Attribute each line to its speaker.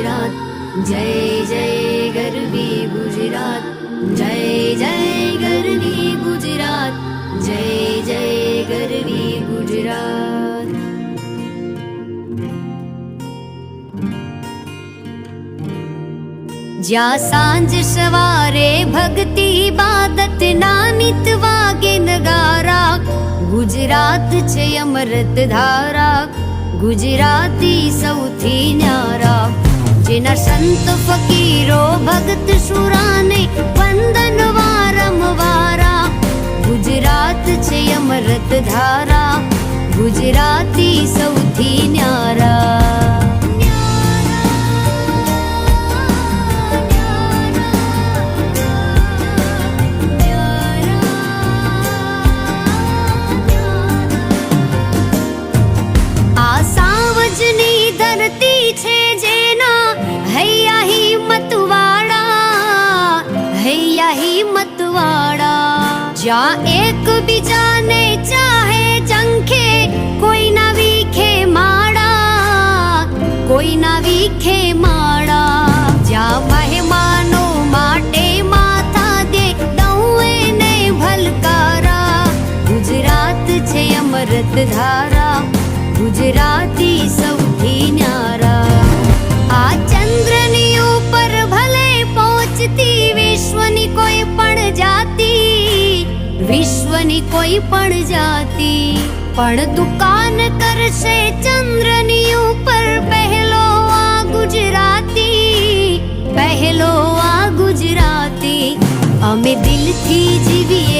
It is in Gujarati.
Speaker 1: ગુજરાત જય જય ગરવી ગુજરાત જય જય ગરવી ગુજરાત જય જય ગરવી ગુજરાત જ્યાં સાંજ સવારે ભક્તિ ઇબાદત ના નિત વાગે નગારા ગુજરાત છે અમૃત ધારા ગુજરાતી સૌથી ન્યારા जिन संत फकीरो भगत सुराने वंदन वारम वारा। गुजरात छे अमृत धारा गुजराती सौथी नारा જ્યાં એક બીજાને ચાહે જંખે કોઈના વીખે માળા કોઈના વીખે માળા. જ્યાં મહેમાનો માટે માથા દે, દઉં એને ભલકારા. ગુજરાત છે અમૃત ધારા, ગુજરાતી વિશ્વની કોઈ પણ જાતિ પણ દુકાન કરશે ચંદ્રની ઉપર. પહેલો આ ગુજરાતી, પહેલો આ ગુજરાતી. અમે દિલથી જીવીએ